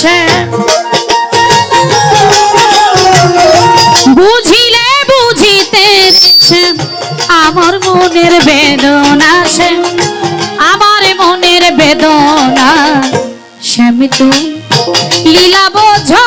সে বুঝিলে বুঝিতে আমার মনের বেদনা সে আমার মনের বেদনা শ্যামিত লীলা বোঝো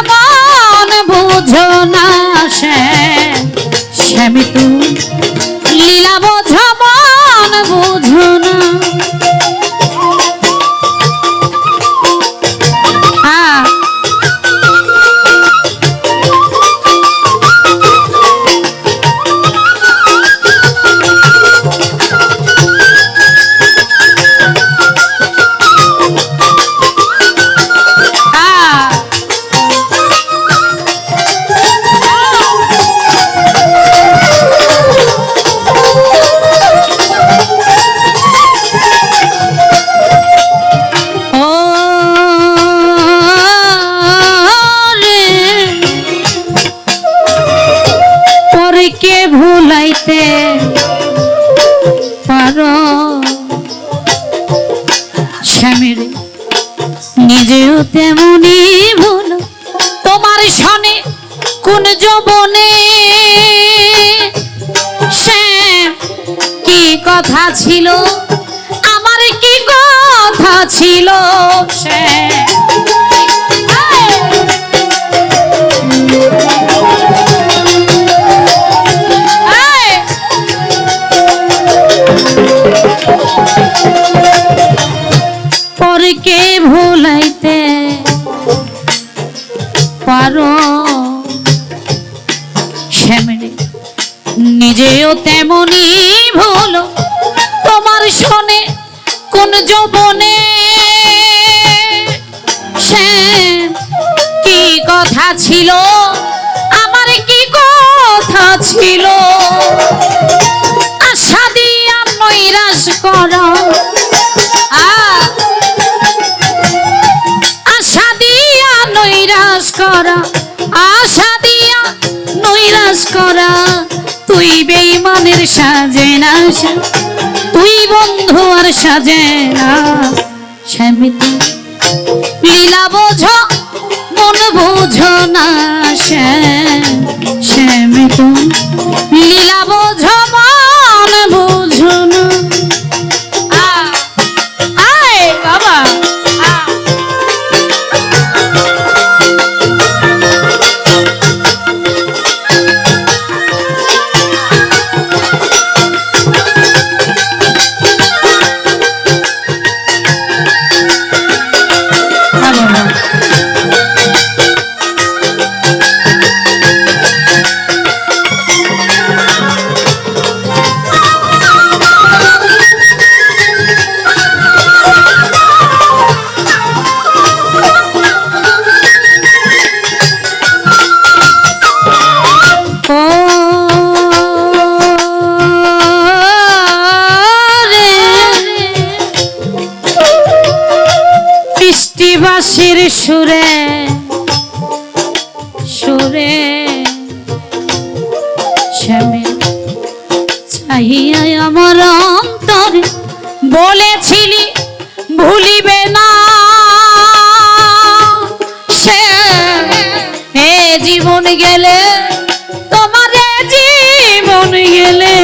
নিজেও তেমনি ভুল। তোমার সনে কোন যৌবনে? শ্যাম কি কথা ছিল? আমার কি কথা ছিল? শ্যাম তেমনি ভুল। তোমার শোনে কোন যৌবনে? কি কথা ছিল? আমার কি কথা ছিল? আশা দিয়া নৈরাশ করা। আশা দিয়া নৈরাশ করা। আশা দিয়া নৈরাশ করা। তুই বেইমানের সাজে না তুই বন্ধু আর সাজে না শ্যামিতি লীলা বোঝো, মন বোঝো না শ্যাম তুমি লীলা বোঝো জীবন গেলে তোমার জীবন গেলে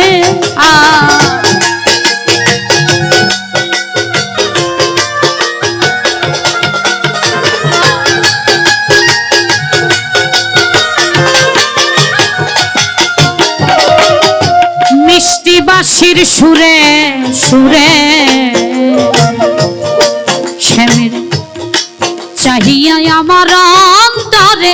মিষ্টি বাসির সুরে সুরে চাহিয়া আমার অন্তরে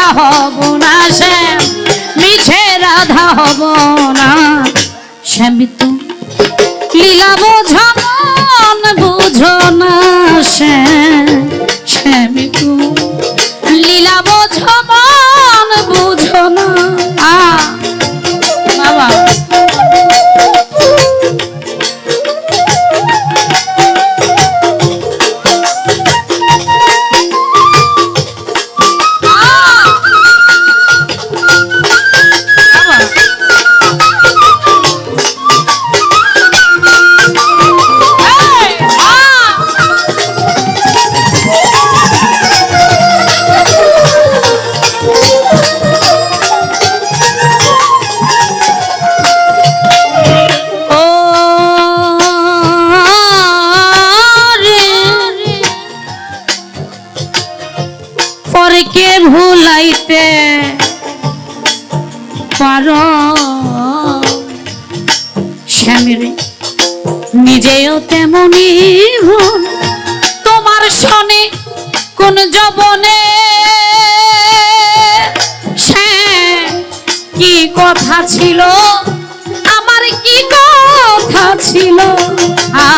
রাধা হব না শ্যাম মিছে রাধা হব না। শ্যামি তো লীলা বোঝো মন, বোঝো না শ্যাম শ্যামি তো পার। শ্যামরে নিজেও তেমনি তোমার শনি কোন জবনে কি কথা ছিল? আমার কি কথা ছিল? আ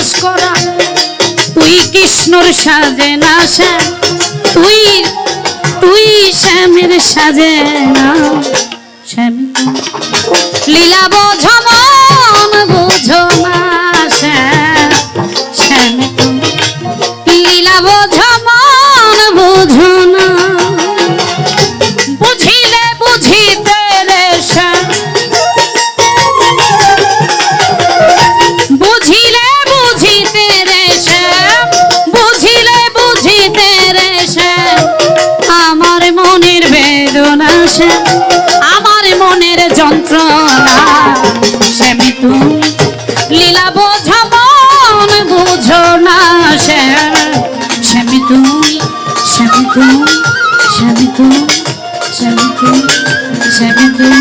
বাস করা। তুই কৃষ্ণর সাজে না শ্যাম তুই তুই শ্যামের সাজে না শ্যাম লীলা বোঝ সাবিতুম সাবিতুম সাবিতুম সাবিতুম